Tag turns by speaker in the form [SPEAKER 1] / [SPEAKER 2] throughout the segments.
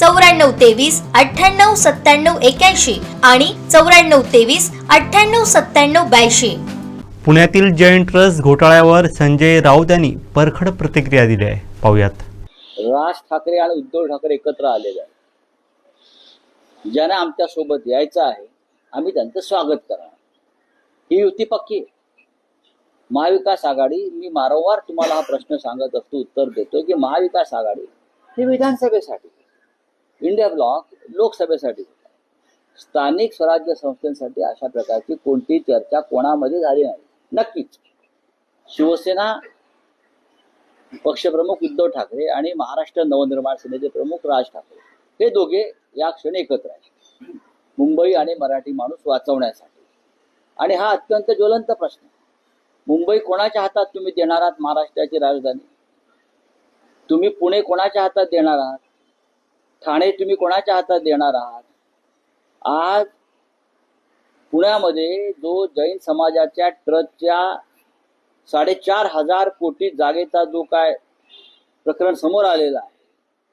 [SPEAKER 1] चौऱ्याण्णव तेवीस अठ्ठ्याण्णव सत्त्याण्णव एक्याऐंशी आणि चौऱ्याण्णव तेवीस अठ्ठ्याण्णव सत्त्याण्णव ब्याऐंशी.
[SPEAKER 2] पुण्यातील जैन ट्रस्ट घोटाळ्यावर संजय राऊत यांनी परखड प्रतिक्रिया दिली आहे. पाहूयात.
[SPEAKER 3] राज ठाकरे आणि उद्धव ठाकरे एकत्र आलेले आहेत. ज्यांना आमच्यासोबत यायचं आहे आम्ही त्यांचं स्वागत करणार. ही युती पक्की आहे. महाविकास आघाडी मी वारंवार तुम्हाला हा प्रश्न सांगत असतो उत्तर देतोय की महाविकास आघाडी ही विधानसभेसाठी इंडिया ब्लॉक लोकसभेसाठी. स्थानिक स्वराज्य संस्थेसाठी अशा प्रकारची कोणती चर्चा कोणामध्ये झाली नाही. नक्कीच. शिवसेना पक्षप्रमुख उद्धव ठाकरे आणि महाराष्ट्र नवनिर्माण सेनेचे प्रमुख राज ठाकरे हे दोघे या क्षणी एकत्र आहेत. मुंबई आणि मराठी माणूस वाचवण्यासाठी. आणि हा अत्यंत ज्वलंत प्रश्न आहे. मुंबई कोणाच्या हातात तुम्ही देणार आहात महाराष्ट्राची राजधानी? तुम्ही पुणे कोणाच्या हातात देणार आहात? ठाणे तुम्ही कोणाच्या हातात देणार आहात? आज पुण्यामध्ये जो जैन समाजाच्या ट्रस्टच्या साडेचार हजार कोटी जागेचा जो काय प्रकरण समोर आलेला आहे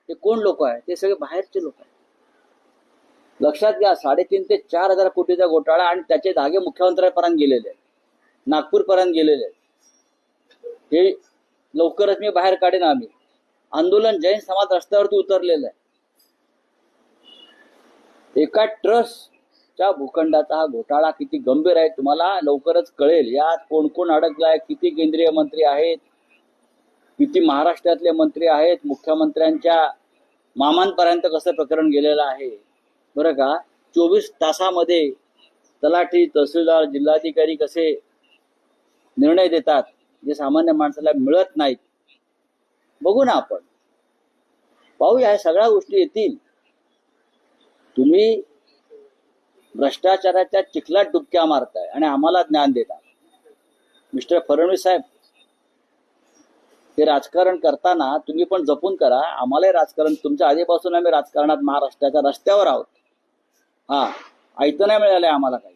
[SPEAKER 3] ते कोण लोक आहे ते सगळे बाहेरचे लोक आहेत. लक्षात घ्या साडेतीन ते चार हजार कोटीचा घोटाळा आणि त्याचे धागे मुख्यमंत्र्यांपर्यंत गेलेले आहेत. नागपूरपर्यंत गेलेले आहेत. हे लवकरच मी बाहेर काढेन आम्ही. आंदोलन जैन समाज रस्त्यावरती उतरलेलं आहे. एका ट्रस्टच्या भूखंडाचा हा घोटाळा किती गंभीर आहे तुम्हाला लवकरच कळेल. यात कोण कोण अडकलाय किती केंद्रीय मंत्री आहेत किती महाराष्ट्रातले मंत्री आहेत मुख्यमंत्र्यांच्या मामांपर्यंत कसं प्रकरण गेलेलं आहे? बरं का? चोवीस तासामध्ये तलाठी तहसीलदार जिल्हाधिकारी कसे निर्णय देतात जे सामान्य माणसाला मिळत नाहीत? बघू ना आपण. पाहूया ह्या सगळ्या गोष्टी येतील. तुम्ही भ्रष्टाचाराच्या चिखलात डुबक्या मारताय आणि आम्हाला ज्ञान देता. मिस्टर फडणवीस साहेब ते राजकारण करताना तुम्ही पण जपून करा. आम्हालाही राजकारण तुमच्या आधीपासून आम्ही राजकारणात महाराष्ट्राच्या रस्त्यावर आहोत. हा ऐकतं नाही मिळालंय आम्हाला काही.